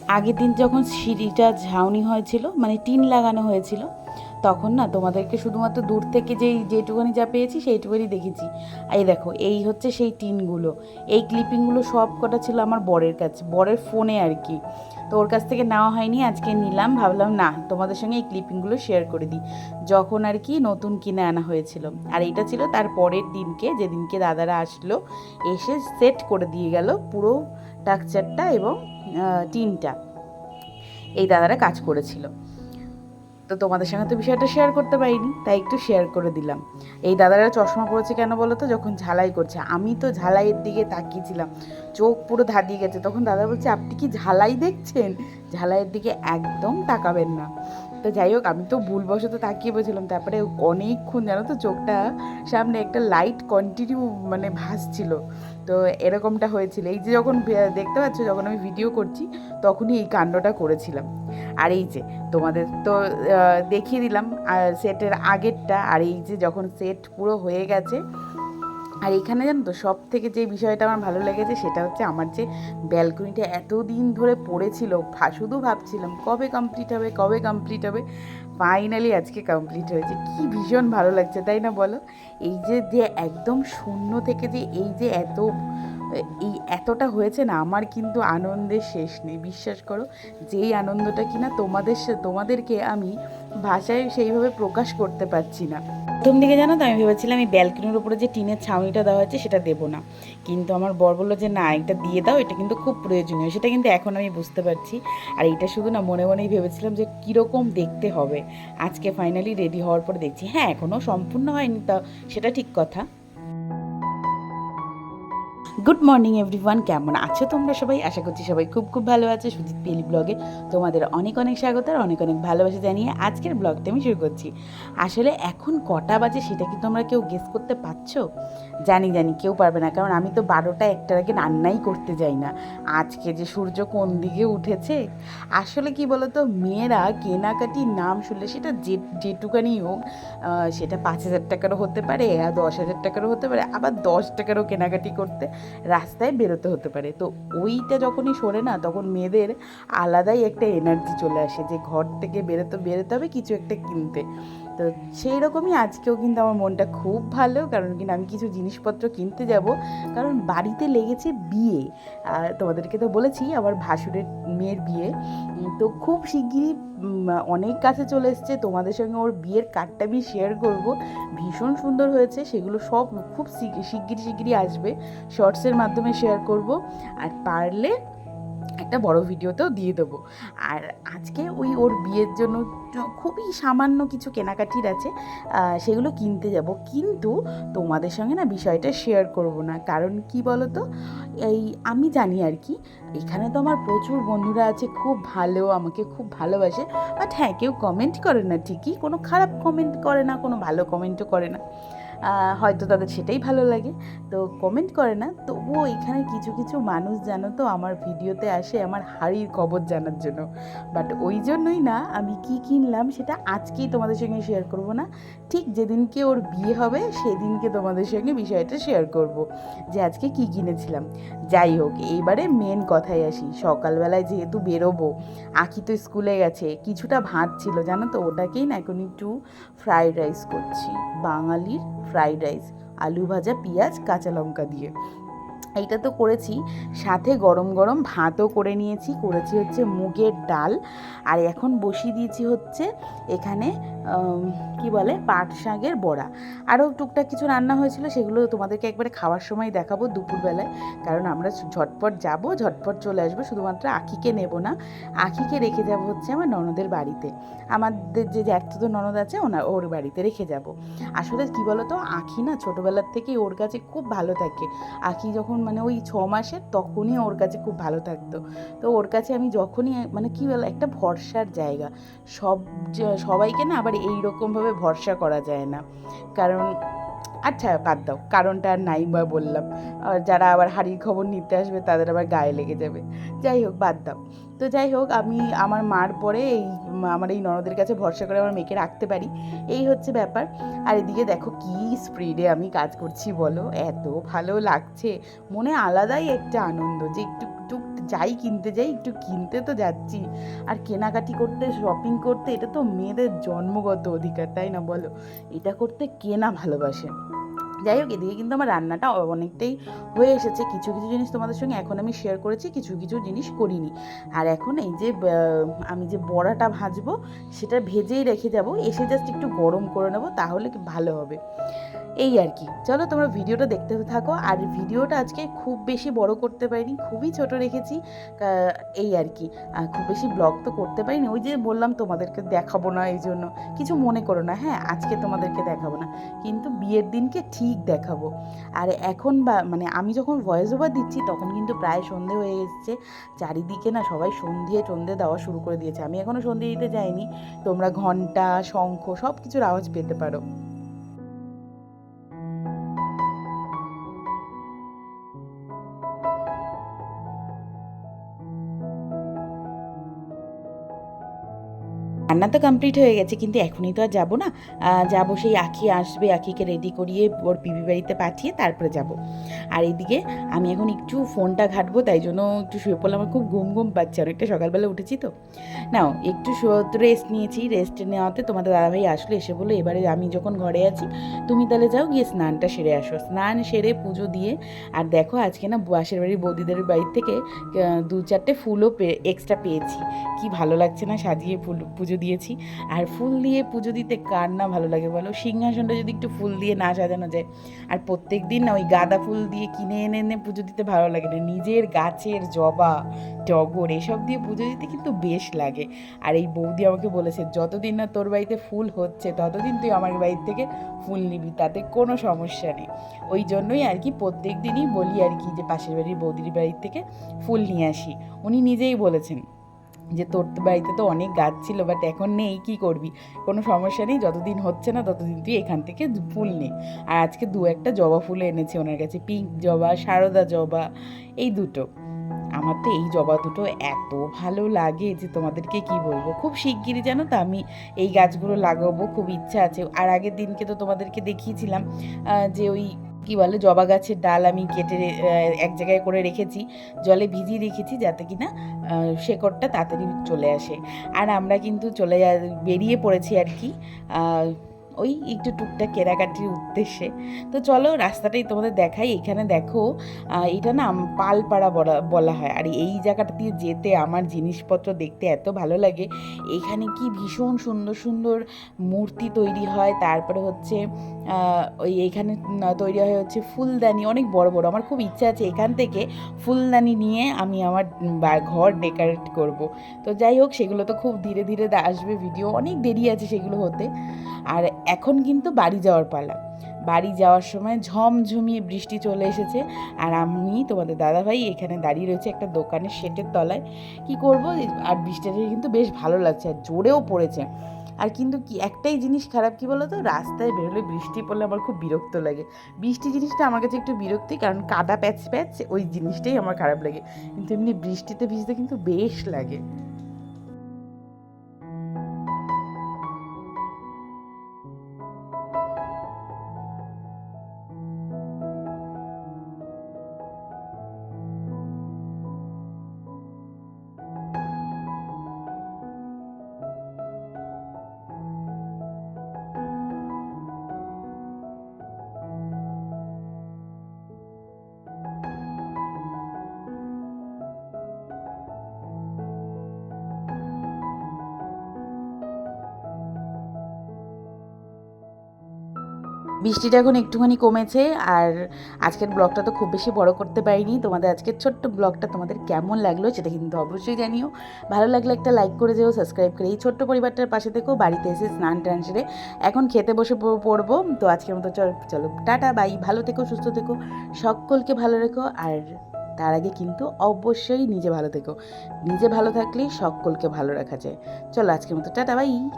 আগের দিন যখন সিঁড়িটা ঝাউনি হয়েছিল মানে টিন লাগানো হয়েছিল, তখন না তোমাদেরকে শুধুমাত্র দূর থেকে যেই যেটুকুনি যা পেয়েছি সেইটুকুনি দেখেছি। এই দেখো, এই হচ্ছে সেই টিনগুলো। এই ক্লিপিংগুলো সব কটা ছিল আমার বরের কাছে, বরের ফোনে আর কি। তো ওর কাছ থেকে নেওয়া হয়নি, আজকে নিলাম, ভাবলাম না, তোমাদের সঙ্গে এই ক্লিপিংগুলো শেয়ার করে দিই। যখন আর কি নতুন কিনে আনা হয়েছিল। আর এটা ছিল তার পরের দিনকে, যেদিনকে দাদারা আসলো, এসে সেট করে দিয়ে গেল পুরো টাকচারটা এবং টিনটা। এই দাদারা কাজ করেছিল। তো তোমাদের সঙ্গে তো বিষয়টা শেয়ার করতে পারিনি, তাই একটু শেয়ার করে দিলাম। এই দাদারা চশমা পড়েছে কেন বলো তো? যখন ঝালাই করছে। আমি তো ঝালাইয়ের দিকে তাকিয়েছিলাম। চোখ পুরো ধাঁধিয়ে গেছে। তখন দাদা বলছে, আপনি কি ঝালাই দেখছেন? ঝালাইয়ের দিকে একদম তাকাবেন না। তো যাই হোক, আমি তো ভুলবশত তাকিয়ে বসেছিলাম তারপরে অনেকক্ষণ জানো তো চোখটা সামনে একটা লাইট কন্টিনিউ মানে ভাসছিল। তো এরকমটা হয়েছিল। এই যে যখন দেখতে পাচ্ছ, যখন আমি ভিডিও করছি, তখনই এই কাণ্ডটা করেছিলাম। আর এই যে, তোমাদের তো দেখিয়ে দিলাম সেটের আগেরটা, আর এই যে যখন সেট পুরো হয়ে গেছে আর এখানে জানো তো সব থেকে যে বিষয়টা আমার ভালো লেগেছে সেটা হচ্ছে আমার যে ব্যালকনিটা এতদিন ধরে পড়েছিল শুধু ভাবছিলাম কবে কমপ্লিট হবে, কবে কমপ্লিট হবে ফাইনালি আজকে কমপ্লিট হয়েছে। কি ভীষণ ভালো লাগছে, তাই না বলো? এই যে যে একদম শূন্য থেকে যে এই যে এত এই এতটা হয়েছে না, আমার কিন্তু আনন্দের শেষ নেই। বিশ্বাস করো, যেই আনন্দটা কিনা তোমাদের তোমাদেরকে আমি ভাষায় সেইভাবে প্রকাশ করতে পারছি না। প্রথম দিকে জানো তো আমি ভেবেছিলাম এই ব্যালকনির উপরে যে টিনের ছাউনিটা দেওয়া হয়েছে সেটা দেবো না। কিন্তু আমার বর বলল যে, না, এটা দিয়ে দাও, এটা কিন্তু খুব প্রয়োজনীয়। সেটা কিন্তু এখন আমি বুঝতে পারছি। আর এটা শুধু না, মনে মনেই ভেবেছিলাম যে, কীরকম দেখতে হবে। আজকে ফাইনালি রেডি হওয়ার পর দেখছি হ্যাঁ এখনও সম্পূর্ণ হয়নি তা, সেটা ঠিক কথা। গুড মর্নিং এভরিওয়ান কেমন আছো তোমরা সবাই? আশা করছি সবাই খুব খুব ভালো আছে। সুজিত পেলি ব্লগে তোমাদের অনেক অনেক স্বাগত আর অনেক অনেক ভালোবাসা জানিয়ে আজকের ব্লগটা আমি শুরু করছি। আসলে এখন কটা বাজে সেটা কি তোমরা কেউ গেস করতে পারছ? জানি জানি, কেউ পারবে না। কারণ আমি তো বারোটা একটার আগে রান্নাই করতে যাই না। আজকে যে সূর্য কোন দিকে উঠেছে? আসলে কি বলতো, মেয়েরা কেনাকাটির নাম শুনলে সেটা যে, যেটুকানি হোক সেটা পাঁচ হাজার টাকারও হতে পারে, দশ হাজার টাকারও হতে পারে, আবার দশ টাকারও কেনাকাটি করতে রাস্তায় বেরোতে হতে পারে। তো ওইটা যখনই সরে না, তখন মেয়েদের আলাদাই একটা এনার্জি চলে আসে যে ঘর থেকে বেরোতে বেরোতে হবে, কিছু একটা কিনতে। তো সেই রকমই আজকেও কিন্তু আমার মনটা খুব ভালো, কারণ কিনা আমি কিছু জিনিসপত্র কিনতে যাব। কারণ বাড়িতে লেগেছে বিয়ে। আর তোমাদেরকে তো বলেছি, আমার ভাসুরের মেয়ের বিয়ে। তো খুব শিগগিরই অনেক কাছে চলে এসছে। তোমাদের সঙ্গে ওর বিয়ের কার্ডটা আমি শেয়ার করব। ভীষণ সুন্দর হয়েছে, সেগুলো সব খুব শিগ- শিগগিরই শিগগিরই আসবে। শর্টসের মাধ্যমে শেয়ার করব। আর পারলে একটা বড় ভিডিওতেও দিয়ে দেবো। আর আজকে ওই ওর বিয়ের জন্য খুবই সামান্য কিছু কেনাকাটির আছে সেগুলো কিনতে যাব। কিন্তু তোমাদের সঙ্গে না বিষয়টা শেয়ার করব না। কারণ কি বলো তো এই আমি জানি আর কি, এখানে তো আমার প্রচুর বন্ধুরা আছে, খুব ভালো, আমাকে খুব ভালোবাসে। বাট হ্যাঁ কেউ কমেন্ট করে না ঠিকই, কোনো খারাপ কমেন্ট করে না, কোনো ভালো কমেন্টও করে না। হয়তো তাদের সেটাই ভালো লাগে। তো কমেন্ট করে না, তবুও এখানে কিছু কিছু মানুষ জানো তো, আমার ভিডিওতে আসে আমার হাড়ির খবর জানার জন্য। বাট ওই জন্যই না, আমি কি কিনলাম সেটা আজকেই তোমাদের সঙ্গে শেয়ার করব না। ঠিক যেদিনকে ওর বিয়ে হবে, সেদিনকে তোমাদের সঙ্গে বিষয়টা শেয়ার করব যে আজকে কি কিনেছিলাম। যাই হোক, এইবারে মেন কথায় আসি, সকালবেলায় যেহেতু বেরোবো আখি তো স্কুলে গেছে, কিছুটা ভাত ছিল, জানো তো, ওটাকেই না এখন একটু ফ্রাইড রাইস করছি। বাঙালির ফ্রাইড রাইস আলু ভাজা পেঁয়াজ কাঁচা লঙ্কা দিয়ে এইটা তো করেছি। সাথে গরম গরম ভাতও করে নিয়েছি, করেছি হচ্ছে মুগের ডাল। আর এখন বসিয়ে দিয়েছি হচ্ছে এখানে কি বলে, পাট শাকের বড়া। আরও টুকটাক কিছু রান্না হয়েছিল, সেগুলো তোমাদেরকে একবারে খাওয়ার সময় দেখাবো দুপুরবেলায়। কারণ আমরা ঝটপট যাব, ঝটপট চলে আসব, শুধুমাত্র আখিকে নেব না। আখিকে রেখে যাব হচ্ছে আমার ননদের বাড়িতে। আমাদের যে তো ননদ আছে ওনার ওর বাড়িতে রেখে যাব। আসলে কি বলতো, আখি না ছোটোবেলার থেকেই ওর কাছে খুব ভালো থাকে। আখি যখন মানে ওই ছ মাসের তখনই ওর কাছে খুব ভালো থাকতো। তো ওর কাছে আমি যখনই মানে কী বল, একটা ভরসার জায়গা। সব সবাইকে না আবার এইরকমভাবে ভরসা করা যায় না। কারণ আচ্ছা বাদ দাও। কারণটা আর নাই বা বললাম। যারা আবার হাড়ির খবর নিতে আসবে, তাদের আবার গায়ে লেগে যাবে। যাই হোক, বাদ দাও। তো যাই হোক, আমি আমার মার পরে এই, আমার এই ননদের কাছে ভরসা করে আমার মেয়েকে রাখতে পারি। এই হচ্ছে ব্যাপার। আর এদিকে দেখো কি স্পিডে আমি কাজ করছি, বলো। এত ভালো লাগছে। মনে আলাদাই একটা আনন্দ যে একটু যাই কিনতে যাই, একটু কিনতে তো যাচ্ছি। আর কেনাকাটি করতে শপিং করতে, এটা তো মেয়েদের জন্মগত অধিকার, তাই না বলো? এটা করতে কেনা ভালোবাসে? যাই হোক, এদিকে কিন্তু আমার রান্নাটা অনেকটাই হয়ে এসেছে। কিছু কিছু জিনিস তোমাদের সঙ্গে এখন আমি শেয়ার করেছি, কিছু কিছু জিনিস করিনি। আর এখন এই যে আমি যে বড়াটা ভাজবো, সেটা ভেজেই রেখে যাব। এসে জাস্ট একটু গরম করে নেব, তাহলে ভালো হবে। এই আর কি। চলো তোমরা ভিডিওটা দেখতে থাকো। আর ভিডিওটা আজকে খুব বেশি বড় করতে পারিনি, খুবই ছোট রেখেছি। এই আর কি। খুব বেশি ব্লগ তো করতে পারিনি। ওই যে বললাম তোমাদেরকে দেখাবো না, এই জন্য। কিছু মনে করো না হ্যাঁ আজকে তোমাদেরকে দেখাবো না। কিন্তু বিয়ের দিনকে ঠিক দেখাবো। আর এখন বা মানে আমি যখন ভয়েস ওভার দিচ্ছি, তখন কিন্তু প্রায় সন্ধে হয়ে এসছে। চারিদিকে না সবাই সন্ধে টন্ধে দেওয়া শুরু করে দিয়েছে। আমি এখনও সন্ধে দিতে যাইনি। তোমরা ঘণ্টা, শঙ্খ সব কিছুর আওয়াজ পেতে পারো। রান্না তো কমপ্লিট হয়ে গেছে, কিন্তু এখনই তো আর যাব না। যাব সেই আখি আসবে, আখিকে রেডি করিয়ে ওর পিবি বাড়িতে পাঠিয়ে তারপরে যাব। আর এদিকে আমি এখন একটু ফোনটা ঘাটবো, তাই জন্য একটু শুয়ে পড়লাম, আমার খুব ঘুম ঘুম পাচ্ছে, অনেকটা সকালবেলা উঠেছি তো। নাও, একটু রেস্ট নিয়েছি রেস্ট নেওয়াতে তোমাদের দাদাভাই আসলে, এসে বলল, এবারে আমি যখন ঘরে আছি, তুমি তাহলে যাও গিয়ে স্নানটা সেরে আসো। স্নান সেরে পুজো দিয়ে, আর দেখো আজকে না বাসের বাড়ির বৌদিদের বাড়ির থেকে দু চারটে ফুলও এক্সট্রা পেয়েছি। কি ভালো লাগছে না সাজিয়ে ফুল, পুজো দিয়েছি। আর ফুল দিয়ে পুজো দিতে কার না ভালো লাগে বলো? সিংহাসনটা যদি একটু ফুল দিয়ে না সাজানো যায়। আর প্রত্যেক দিন না ওই গাঁদা ফুল দিয়ে কিনে এনে এনে পুজো দিতে ভালো লাগে না। নিজের গাছের জবা, টগর এসব দিয়ে পুজো দিতে কিন্তু বেশ লাগে। আর এই বৌদি আমাকে বলেছে, যতদিন না তোর বাড়িতে ফুল হচ্ছে, ততদিন তুই আমার বাড়ির থেকে ফুল নিবি, তাতে কোনো সমস্যা নেই। ওই জন্যই আর কি প্রত্যেক দিনই বলি আর কি যে পাশের বাড়ির বৌদির বাড়ির থেকে ফুল নিয়ে আসি। উনি নিজেই বলেছেন। যে তোর বাড়িতে তো অনেক গাছ ছিল বাট এখন নেই, কি করবি? কোনো সমস্যা নেই, যতদিন হচ্ছে না ততদিন তুই এখান থেকে ফুল নে। আর আজকে দু একটা জবা ফুল এনেছে ওনার কাছে পিঙ্ক জবা, সারদা জবা, এই দুটো। আমার তো এই জবা দুটো এত ভালো লাগে যে তোমাদেরকে কি বলব? খুব শিগগিরই জানো তো আমি এই গাছগুলো লাগাবো, খুব ইচ্ছা আছে। আর আগের দিনকে তো তোমাদেরকে দেখিয়েছিলাম যে ওই কি বলে, জবা গাছের ডাল আমি কেটে এক জায়গায় করে রেখেছি, জলে ভিজিয়ে রেখেছি যাতে কি না শেকড়টা তাড়াতাড়ি চলে আসে। আর আমরা কিন্তু চলে বেরিয়ে পড়েছি আর কি ওই একটু টুকটাক কেনাকাটির উদ্দেশ্যে। তো চলো রাস্তাটাই তোমাদের দেখাই। এখানে দেখো এটা না পালপাড়া বলা বলা হয়। আর এই জায়গাটা দিয়ে যেতে আমার জিনিসপত্র দেখতে এত ভালো লাগে। এখানে কি ভীষণ সুন্দর সুন্দর মূর্তি তৈরি হয়। তারপরে হচ্ছে ওই এখানে তৈরি হয় হচ্ছে ফুলদানি। অনেক বড় বড়। আমার খুব ইচ্ছা আছে এখান থেকে ফুলদানি নিয়ে আমি আমার ঘর ডেকোরেট করব। তো যাই হোক, সেগুলো তো খুব ধীরে ধীরে আসবে ভিডিও। অনেক দেরি আছে সেগুলো হতে। আর এখন কিন্তু বাড়ি যাওয়ার পালা। বাড়ি যাওয়ার সময় ঝমঝমিয়ে বৃষ্টি চলে এসেছে আর আমি, তোমাদের দাদাভাই এখানে দাঁড়িয়ে রয়েছে একটা দোকানের শেটের তলায়। কি করব? আর বৃষ্টিটা কিন্তু বেশ ভালো লাগছে আর জোরেও পড়েছে। আর কিন্তু কি একটাই জিনিস খারাপ কি বলো তো রাস্তায় বেরোলে বৃষ্টি পড়লে আমার খুব বিরক্ত লাগে। বৃষ্টি জিনিসটা আমার কাছে একটু বিরক্তি, কারণ কাদা প্যাচ প্যাচ ওই জিনিসটাই আমার খারাপ লাগে। কিন্তু এমনি বৃষ্টিতে ভিজতে কিন্তু বেশ লাগে। বৃষ্টিটা এখন একটুখানি কমেছে আর আজকের ব্লগটা তো খুব বেশি বড় করতে পারিনি। তোমাদের আজকের ছোট্ট ব্লগটা তোমাদের কেমন লাগল সেটা কিন্তু অবশ্যই জানিও। ভালো লাগলে একটা লাইক করে যেও সাবস্ক্রাইব করে। এই ছোট্ট পরিবারটার পাশে থেকেও বাড়িতে এসে স্নান টান সেরে এখন খেতে বসে পড়ব। তো আজকের মতো চল, চলো, টাটা বাই ভালো থেকো, সুস্থ থেকো, সকলকে ভালো রেখো আর তার আগে কিন্তু অবশ্যই নিজে ভালো থেকো। নিজে ভালো থাকলেই সকলকে ভালো রাখা যায়। চলো আজকের মতো, টাটা বাই